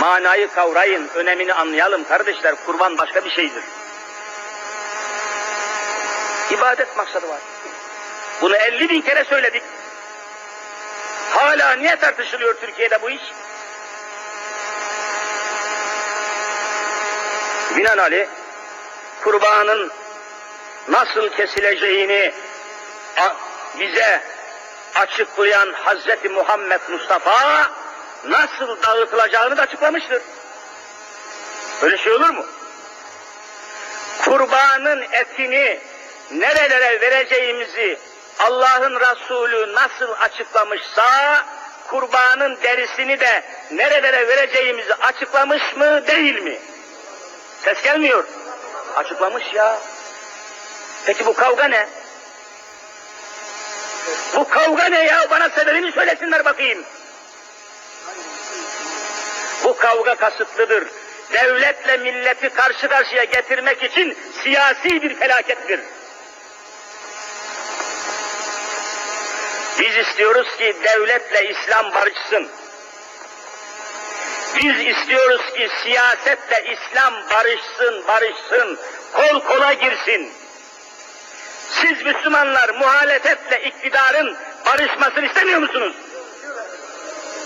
Manayı kavrayın, önemini anlayalım kardeşler. Kurban başka bir şeydir. İbadet maksadı var. Bunu 50 bin kere söyledik. Hala niye tartışılıyor Türkiye'de bu iş? Binaenaleyh kurbanın nasıl kesileceğini bize açıklayan Hazreti Muhammed Mustafa nasıl dağıtılacağını da açıklamıştır. Böyle şey olur mu? Kurbanın etini nerelere vereceğimizi Allah'ın Resulü nasıl açıklamışsa kurbanın derisini de nerelere vereceğimizi açıklamış mı değil mi? Ses gelmiyor. Açıklamış ya. Peki bu kavga ne? Bu kavga ne ya? Bana sebebini söylesinler bakayım. Bu kavga kasıtlıdır. Devletle milleti karşı karşıya getirmek için siyasi bir felakettir. Biz istiyoruz ki devletle İslam barışsın. Biz istiyoruz ki siyasetle İslam barışsın, barışsın, kol kola girsin. Siz Müslümanlar muhalefetle iktidarın barışmasını istemiyor musunuz?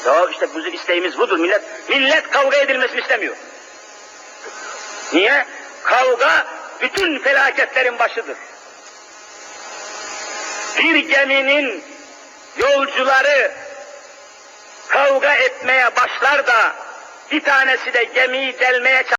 Ya işte bizim isteğimiz budur. Millet millet kavga edilmesini istemiyor. Niye? Kavga bütün felaketlerin başıdır. Bir geminin yolcuları kavga etmeye başlar da bir tanesi de gemiyi delmeye